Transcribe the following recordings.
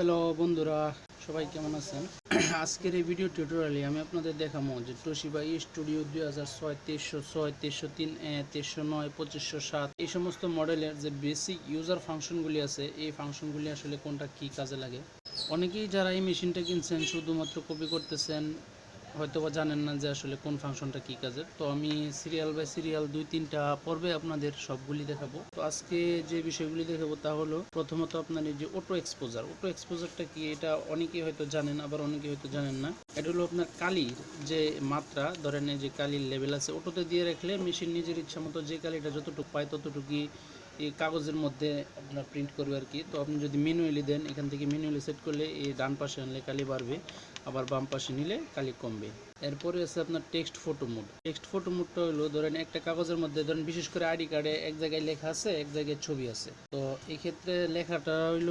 Hello বন্ধুরা, সবাই কেমন আছেন? আজকের এই ভিডিও টিউটোরিয়ালে আমি আপনাদের দেখাবো যে তোশিবা ই স্টুডিও দুই হাজার ছয়, তেইশশো ছয়, তেইশশো তিন তেইশশো নয়, পঁচিশশো সাত, এই সমস্ত মডেলের যে বেসিক ইউজার ফাংশনগুলি আছে, এই ফাংশনগুলি আসলে কোনটা কি কাজে লাগে? অনেকেই যারা এই মেশিনটা কিনছেন, শুধুমাত্র কপি করতেছেন হয়তো বা জানেন না যে আসলে কোন ফাংশনটা কি কাজের। তো আমি সিরিয়াল বাই সিরিয়াল দুই, তিনটা পর্বে আপনাদের সবগুলি দেখাবো। তো আজকে যে বিষয়গুলি দেখাবো তা হলো, প্রথমত আপনার এই যে অটো এক্সপোজার অটো এক্সপোজারটা কি এটা অনেকেই হয়তো জানেন, আবার অনেকে হয়তো জানেন না। এটা হলো আপনার কালির যে মাত্রা, ধরেন যে কালির লেভেল আছে অটোতে দিয়ে রাখলে মেশিন নিজের ইচ্ছা মতো যে কালিটা যতটুকু পায় ততটুকুই এই কাগজের মধ্যে আপনার প্রিন্ট করবে আর কি। তো আপনি যদি ম্যানুয়ালি দেন, এখান থেকে ম্যানুয়ালি সেট করলে এই ডান পাশে আনলে কালি বাড়বে, আবার বাম পাশে নিলে কালি কমবে। এরপরে আছে আপনার text photo mode text photo মোডটা হলো, ধরেন একটা কাগজের মধ্যে, ধরেন বিশেষ করে আইডি কার্ডে এক জায়গায় লেখা আছে, এক জায়গায় ছবি আছে। তো এই ক্ষেত্রে লেখাটা হইল,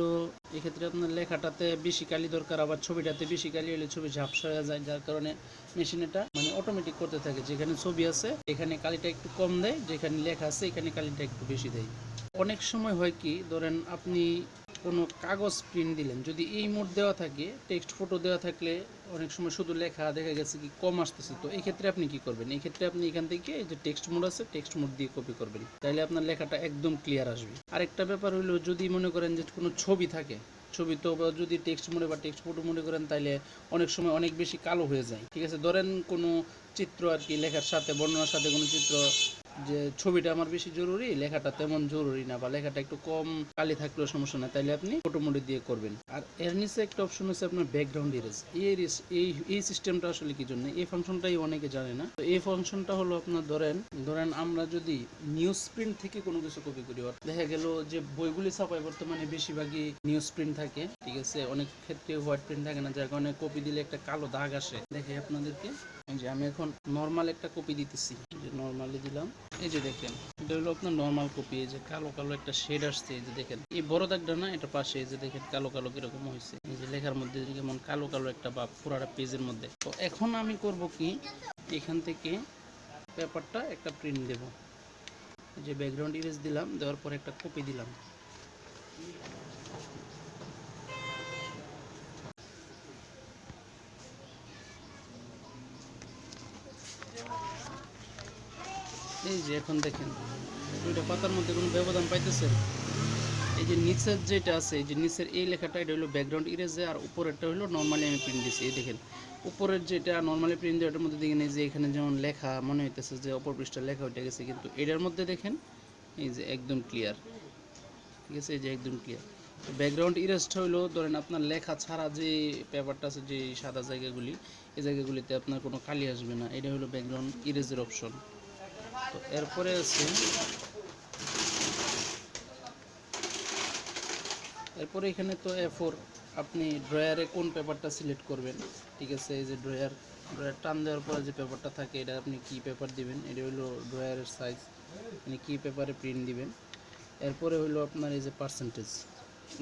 এক্ষেত্রে আপনার লেখাটাতে বেশি কালি দরকার, আবার ছবিটাতে বেশি কালি হলে ছবি ঝাপসা হয়ে যায়, যার কারণে মেশিন এটা মানে অটোমেটিক করতে থাকে। যেখানে ছবি আছে, এখানে কালিটা একটু কম দেয়, যেখানে লেখা আছে, এখানে কালিটা একটু বেশি দেয়। অনেক সময় হয় কি, ধরেন আপনি কোনো কাগজ প্রিন্ট দিলেন, যদি এই মোড দেওয়া থাকে টেক্সট ফটো দেওয়া থাকলে অনেক সময় শুধু লেখা দেখা গেছে কি, কম আসতেছে। তো এই ক্ষেত্রে আপনি কি করবেন? এই ক্ষেত্রে আপনি এখান থেকে এই যে টেক্সট মোড আছে টেক্সট মোড দিয়ে কপি করবেন। তাহলে আপনার লেখাটা একদম ক্লিয়ার আসবে। আরেকটা ব্যাপার হলো যদি মনে করেন যে কোনো ছবি থাকে ছবি তো যদি টেক্সট মনে বা টেক্সট ফটো মনে করেন তাইলে অনেক সময় অনেক বেশি কালো হয়ে যায়। ঠিক আছে? ধরেন কোনো চিত্র আর কি লেখার সাথে, বর্ণনার সাথে কোনো চিত্র যে ছবিটা আমার বেশি জরুরি, লেখাটা তেমন জরুরি না বা লেখাটা একটু কম কালি থাকলেও সমস্যা না তাহলে আপনি ফটো মোডে দিয়ে করবেন। আর এর নিচে একটা অপশন হচ্ছে আপনার ব্যাকগ্রাউন্ড ইরেজ এই এই সিস্টেমটা আসলে কি জন্য? এই ফাংশনটাই অনেকে জানে না। তো এই ফাংশনটা হলো আপনার ধরেন ধরেন আমরা যদি নিউজ প্রিন্ট থেকে কোনো কিছু কপি করি দেখা গেল যে বইগুলি ছাপায় বর্তমানে বেশিরভাগই নিউজ প্রিন্ট থাকে, ঠিক আছে? অনেক ক্ষেত্রে হোয়াইট প্রিন্ট থাকে না, যার কারণে কপি দিলে একটা কালো দাগ আসে। দেখে আপনাদেরকে। এই যে আমি এখন নর্মাল একটা কপি দিতেছি। যে নর্মালি দিলাম। এই যে দেখেন, এটা হলো আপনার নর্মাল কপি। এই যে কালো কালো একটা শেড আসছে, এই যে দেখেন। এই বড় দাগটা না, এটা পাশে এই যে দেখেন কালো কালো কীরকম হয়েছে এই যে লেখার মধ্যে যেমন কালো কালো একটা বা পুরাটা পেজের মধ্যে। তো এখন আমি করব কি, এখান থেকে পেপারটা একটা প্রিন্ট দেব। যে ব্যাকগ্রাউন্ড ইরেজ দিলাম, দেওয়ার পরে একটা কপি দিলাম। এই যে এখন দেখেন, দুইটা পাতার মধ্যে কোনো ব্যবধান পাইতেছেন এই যে নিচের যেটা আছে, এই যে নিচের এই লেখাটা, এটা হলো ব্যাকগ্রাউন্ড ইরেজে আর উপরেরটা হলো নর্মালি আমি প্রিন্ট দিছি। এই দেখেন, উপরের যেটা নর্মালি প্রিন্ট দেওয়ার মধ্যে দেখেন, এই যে এখানে যেমন লেখা, মনে হইতেছে যে অপর পৃষ্ঠা লেখা উঠে গেছে, কিন্তু এটার মধ্যে দেখেন, এই যে একদম ক্লিয়ার ঠিক আছে? এই যে একদম ক্লিয়ার ব্যাকগ্রাউন্ড ইরেজটা হলো, ধরেন আপনার লেখা ছাড়া যে পেপারটা আছে, যে সাদা জায়গাগুলি, এই জায়গাগুলিতে আপনার কোনো কালি আসবে না। এটা হলো ব্যাকগ্রাউন্ড ইরেজের অপশন তো এরপরে আছে, এরপরে এখানে তো এ ফোর আপনি ড্রয়ারে কোন পেপারটা সিলেক্ট করবেন? ঠিক আছে, এই যে ড্রয়ার ড্রয়ার টান দেওয়ার পরে যে পেপারটা থাকে, এটা আপনি কি পেপার দিবেন? এটা হলো ড্রয়ারের সাইজ মানে কি পেপারে প্রিন্ট দিবেন? এরপরে হলো আপনার এই যে পার্সেন্টেজ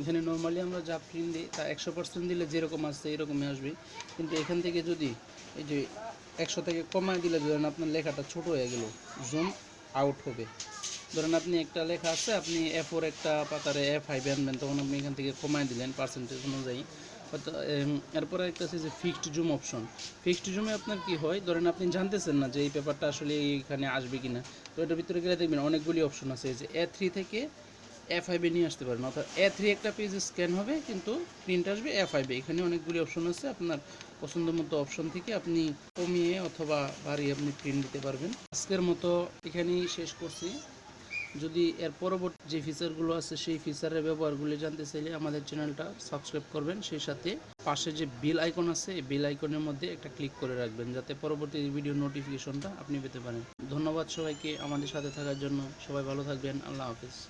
এখানে নর্মালি আমরা যা প্রিন্ট দিই তা একশো পার্সেন্ট দিলে যেরকম আসছে, এরকমই আসবে। কিন্তু এখান থেকে যদি এই যে একশো থেকে কমায় দিলে ধরেন আপনার লেখাটা ছোট হয়ে গেল জুম আউট হবে। ধরেন আপনি একটা লেখা আছে, আপনি এ ফোর একটা পাতারে এ ফাইভে আনবেন, তখন আপনি এখান থেকে কমায় দিলেন পার্সেন্টেজ অনুযায়ী। এরপরে একটা আছে যে ফিক্সড জুম অপশন ফিক্সড জুমে আপনার কি হয়, ধরেন আপনি জানতেছেন না যে এই পেপারটা আসলে এইখানে আসবে কি না তো এটার ভিতরে গেলে দেখবেন অনেকগুলি অপশন আছে যে এ থ্রি থেকে এ ফাইভে নিয়ে আসতে পারেন। অর্থাৎ এ থ্রি একটা পেজ স্ক্যান হবে, কিন্তু প্রিন্ট আসবে এ ফাইভে এখানে অনেকগুলি অপশন আছে। আপনার পছন্দ মতো অপশন থেকে আপনি কমিয়ে অথবা বাড়িয়ে আপনি প্রিন্ট দিতে পারবেন। আজকের মতো এখানেই শেষ করছি। যদি এর পরবর্তী যে ফিচারগুলো আছে, সেই ফিচারের ব্যবহারগুলি জানতে চাইলে আমাদের চ্যানেলটা সাবস্ক্রাইব করবেন। সেই সাথে পাশে যে বিল আইকন আছে, এই বিল আইকনের মধ্যে একটা ক্লিক করে রাখবেন, যাতে পরবর্তী ভিডিও নোটিফিকেশনটা আপনি পেতে পারেন। ধন্যবাদ সবাইকে আমাদের সাথে থাকার জন্য। সবাই ভালো থাকবেন। আল্লাহ হাফিজ।